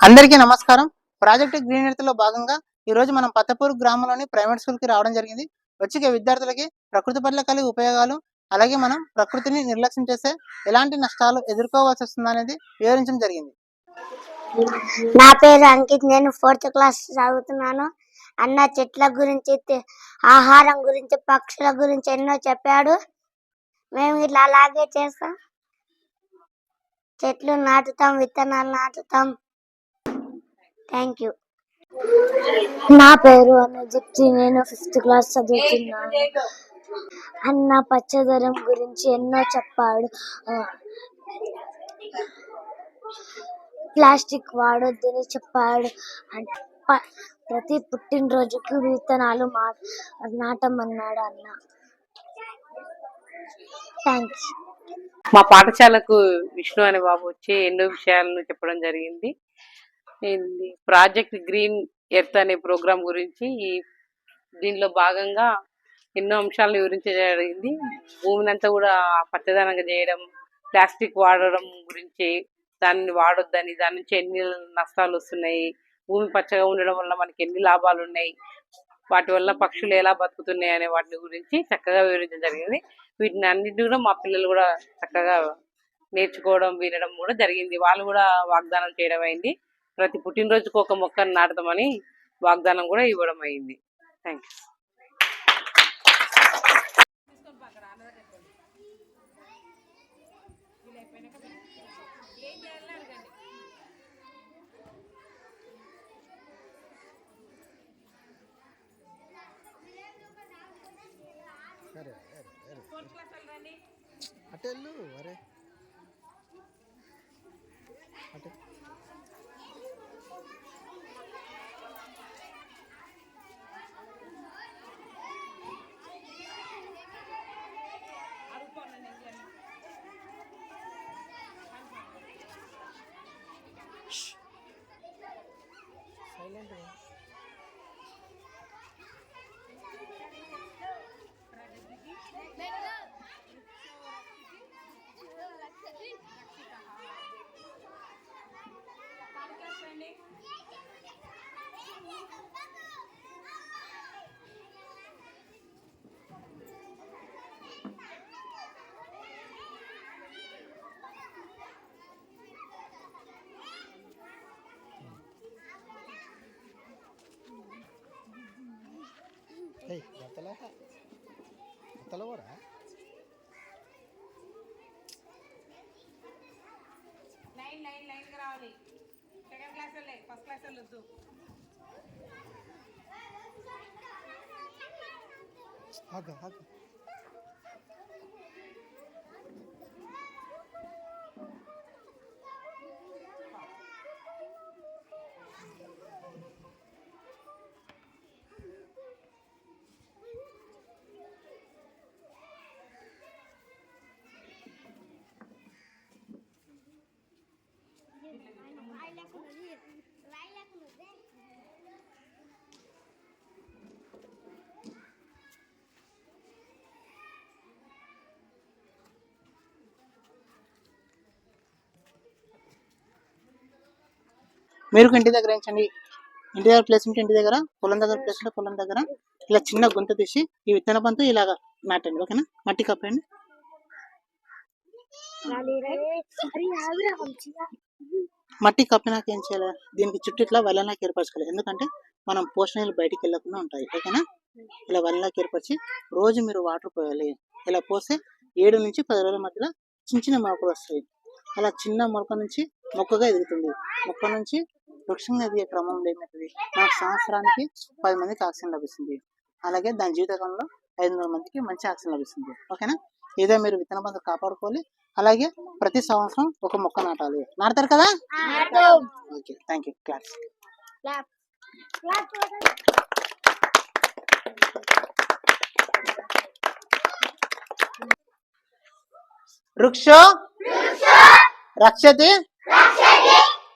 అందరికీ నమస్కారం. Project green ఎర్త్లో భాగంగా ఈ రోజు మనం పత్తపూర్ గ్రామంలోని ప్రైవేట్ స్కూల్కి రావడం జరిగింది. వచ్చే విద్యార్థులకి ప్రకృతి పట్ల కలిగే ఉపయోగాలు అలాగే మనం ప్రకృతిని నిర్లక్ష్యం చేస్తే ఎలాంటి నష్టాలు ఎదుర్కోవాల్సి వస్తుంది అనేది వివరించడం జరిగింది. నా పేరు అంకిత్. నేను ఫోర్త్ క్లాస్ చదువుతున్నాను. అన్న చెట్ల గురించి ఆహారం గురించి పక్షుల గురించి ఎన్నో చెప్పాడు. మేము ఇట్లా అలాగే చేస్తాం. చెట్లు నాటుతాం విత్తనాలు నాటుతాం. థ్యాంక్ యూ నా పేరు అనుజిప్తి నేను ఫిఫ్త్ క్లాస్ చదువుతున్నాను. అన్న పచ్చదనం గురించి ఎన్నో చెప్పాడు. ప్లాస్టిక్ వాడొద్దని చెప్పాడు. ప్రతి పుట్టినరోజుకి విత్తనాలు మా నాటమన్నాడు అన్న. థ్యాంక్స్ మా పాఠశాలకు విష్ణు అనే బాబు వచ్చి ఎన్నో విషయాలను చెప్పడం జరిగింది. ఏంది? ప్రాజెక్ట్ గ్రీన్ ఎర్త్ అనే ప్రోగ్రాం గురించి ఈ దీనిలో భాగంగా ఎన్నో అంశాలను వివరించడం జరిగింది. భూమిని అంతా కూడా పచ్చదనంగా చేయడం ప్లాస్టిక్ వాడడం గురించి దాన్ని వాడొద్దని దాని నుంచి ఎన్ని నష్టాలు వస్తున్నాయి భూమి పచ్చగా ఉండడం వల్ల మనకి ఎన్ని లాభాలు ఉన్నాయి వాటి వల్ల పక్షులు ఎలా బతుకుతున్నాయి అనే వాటి గురించి చక్కగా వివరించడం జరిగింది. వీటిని అన్నిటిని కూడా మా పిల్లలు కూడా చక్కగా నేర్చుకోవడం వినడం కూడా జరిగింది. వాళ్ళు కూడా వాగ్దానం చేయడం అయింది. ప్రతి పుట్టినరోజుకు ఒక మొక్కను నాటుదామని వాగ్దానం కూడా ఇవ్వడం అయింది. థ్యాంక్ యూ అటెల్లు అరే. అటే. Bye-bye. ఏయ్ గతల గతలవరా లైన్ లైన్ లైన్ రావాలి. సెకండ్ క్లాస్ వాళ్ళే ఫస్ట్ క్లాస్ వాళ్ళు వద్దు. ఆగ ఆగ. మీరు ఇంటి దగ్గర ఏంచండి ఇంటి దగ్గర ప్లేస్ ఉంటే ఇంటి దగ్గర పొలం దగ్గర ప్లేస్ ఉంటే పొలం దగ్గర ఇలా చిన్న గుంత తీసి ఈ విత్తన పంతో ఇలాగ నాటండి ఓకేనా? మట్టి కప్పండి. మట్టి కప్పినాక ఏం చేయాలి? దీనికి చుట్టూ ఇట్లా వలనాకి ఏర్పరచుకోవాలి. ఎందుకంటే మనం పోషణలు బయటికి వెళ్ళకుండా ఉంటాయి ఓకేనా? ఇలా వలనాకి ఏర్పరిచి రోజు మీరు వాటర్ పోయాలి. ఇలా పోస్తే ఏడు నుంచి పది రోజుల మధ్యలో చిన్న చిన్న మొలకలు వస్తాయి. అలా చిన్న మొలక నుంచి మొక్కగా ఎదుగుతుంది. మొక్క నుంచి వృక్షంగా ఎదిగే క్రమంలో ఏమవుతుంది మనకు సంవత్సరానికి పది మందికి ఆక్సిజన్ లభిస్తుంది. అలాగే దాని జీవితకాలంలో ఐదు వందల మందికి మంచి ఆక్సిజన్ లభిస్తుంది. ఓకేనా? ఇదే మీరు విత్తన బంధం కాపాడుకోవాలి. అలాగే ప్రతి సంవత్సరం ఒక మొక్క నాటాలి. నాటుతారు కదా? ఓకే థ్యాంక్ యూ క్లాస్ వృక్షో. రక్షతి?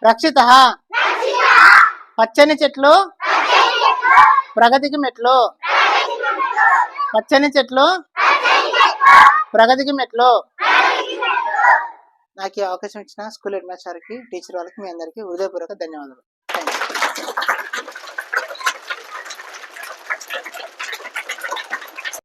రక్షిత. పచ్చని చెట్లు. ప్రగతికి మెట్లు. పచ్చని చెట్లు. ప్రగతికి మెట్లు. నాకు ఈ అవకాశం ఇచ్చిన స్కూల్ హెడ్ మాస్టర్కి టీచర్ వాళ్ళకి మీ అందరికీ హృదయపూర్వక ధన్యవాదాలు.